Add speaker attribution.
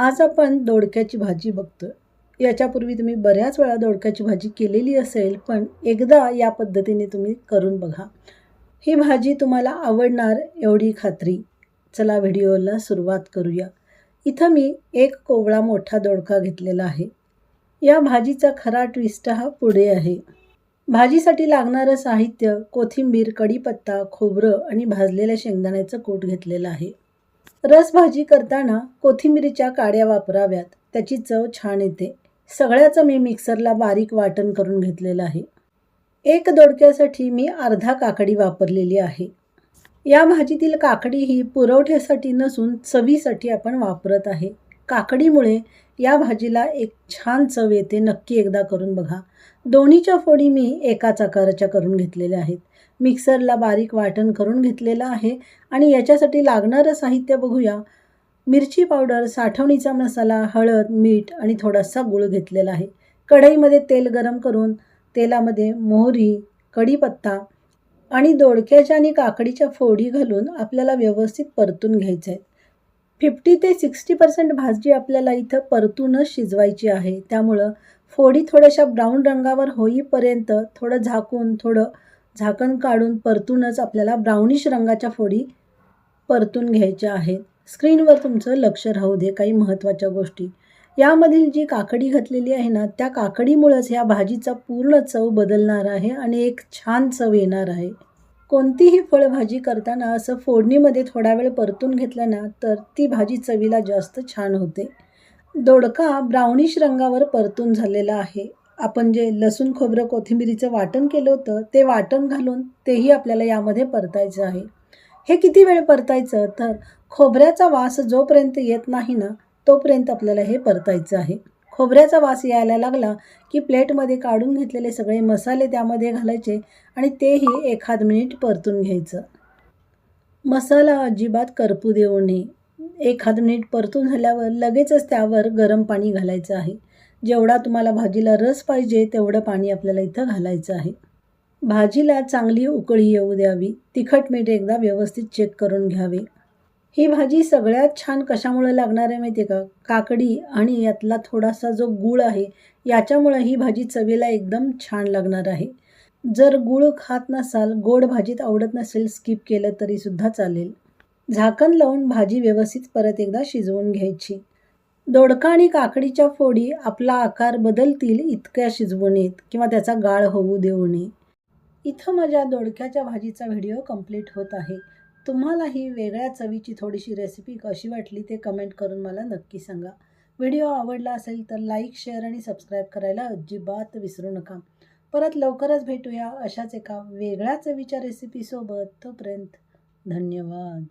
Speaker 1: आज आपण दोडक्याची भाजी बघतो याच्यापूर्वी तुम्ही बऱ्याच वेळा दोडक्याची भाजी केलेली असेल पण एकदा या पद्धतीने तुम्ही करून बघा. ही भाजी तुम्हाला आवडणार एवढी खात्री. चला व्हिडिओला सुरुवात करूया. इथं मी एक कोवळा मोठा दोडका घेतलेला आहे. या भाजीचा खरा ट्विस्ट हा पुढे आहे. भाजीसाठी लागणारं साहित्य कोथिंबीर कढीपत्ता खोबरं आणि भाजलेल्या शेंगदाण्याचं कूट घेतलेलं आहे. रसभाजी करताना कोथिंबीरीच्या काड्या वापराव्यात. त्याची चव छान येते. सगळ्याचं मी मिक्सरला बारीक वाटण करून घेतलेलं आहे. एक दोडक्यासाठी मी अर्धा काकडी वापरलेली आहे. या भाजीतील काकडी ही पुरवठ्यासाठी नसून चवीसाठी आपण वापरत आहे. काकडीमुळे या भाजीला एक छान चव येते. नक्की एकदा करून बघा. दोन्हीच्या फोडी मी एकाच आकाराच्या करून घेतलेल्या आहेत. मिक्सरला बारीक वाटण करून घेतलेलं आहे आणि याच्यासाठी लागणारं साहित्य बघूया. मिरची पावडर साठवणीचा मसाला हळद मीठ आणि थोडासा गूळ घेतलेला आहे. कढईमध्ये तेल गरम करून तेलामध्ये मोहरी कढीपत्ता आणि दोडक्याच्या आणि काकडीच्या फोडी घालून आपल्याला व्यवस्थित परतून घ्यायचं आहे फिफ्टी ते सिक्स्टी पर्सेंट भाजी आपल्याला इथं परतूनच शिजवायची आहे. त्यामुळं फोडी थोड्याशा ब्राऊन रंगावर होईपर्यंत थोडं झाकून थोडं झाकण काढून परतूनच आपल्याला ब्राउनिश रंगाच्या फोडी परतून घ्यायच्या आहेत. स्क्रीनवर तुमचं लक्ष राहू दे काही महत्त्वाच्या गोष्टी. यामधील जी काकडी घातलेली आहे ना त्या काकडीमुळंच ह्या भाजीचा पूर्ण चव बदलणार आहे आणि एक छान चव येणार आहे. कोणतीही फळभाजी करताना असं फोडणीमध्ये थोडा वेळ परतून घेतलं ना तर ती भाजी चवीला जास्त छान होते. दोडका ब्राउनिश रंगावर परतून झालेला आहे. आपण जे लसूण खोबरं कोथिंबिरीचं वाटण केलं होतं ते वाटण घालून तेही आपल्याला यामध्ये परतायचं आहे. हे किती वेळ परतायचं? तर खोबऱ्याचा वास जोपर्यंत येत नाही ना तोपर्यंत आपल्याला हे परतायचं आहे. खोबऱ्याचा वास यायला लागला की प्लेटमध्ये काढून घेतलेले सगळे मसाले त्यामध्ये घालायचे आणि तेही एखाद मिनिट परतून घ्यायचं. मसाला अजिबात करपू देऊ नये. एखाद मिनिट परतून झाल्यावर लगेचच त्यावर गरम पाणी घालायचं आहे. जेवढा तुम्हाला भाजीला रस पाहिजे तेवढं पाणी आपल्याला इथं घालायचं आहे. भाजीला चांगली उकळी येऊ द्यावी. तिखट मीठ एकदा व्यवस्थित चेक करून घ्यावे. ही भाजी सगळ्यात छान कशामुळे लागणार आहे माहिती आहे का? काकडी आणि यातला थोडासा जो गूळ आहे याच्यामुळं ही भाजी चवीला एकदम छान लागणार आहे. जर गूळ खात नसाल गोड भाजीत आवडत नसेल स्किप केलं तरीसुद्धा चालेल. झाकण लावून भाजी व्यवस्थित परत एकदा शिजवून घ्यायची. दोडका आणि काकडीच्या फोडी आपला आकार बदलतील इतक्या शिजवू नयेत किंवा त्याचा गाळ होऊ देऊ नये. इथं माझ्या दोडक्याच्या भाजीचा व्हिडिओ कंप्लीट होत आहे. तुम्हाला ही वेगळ्या चवीची थोडीशी रेसिपी कशी वाटली ते कमेंट करून मला नक्की सांगा. व्हिडिओ आवडला असेल तर लाईक शेअर आणि सबस्क्राईब करायला अजिबात विसरू नका. परत लवकरच भेटूया अशाच एका वेगळ्या चवीच्या रेसिपीसोबत तोपर्यंत धन्यवाद.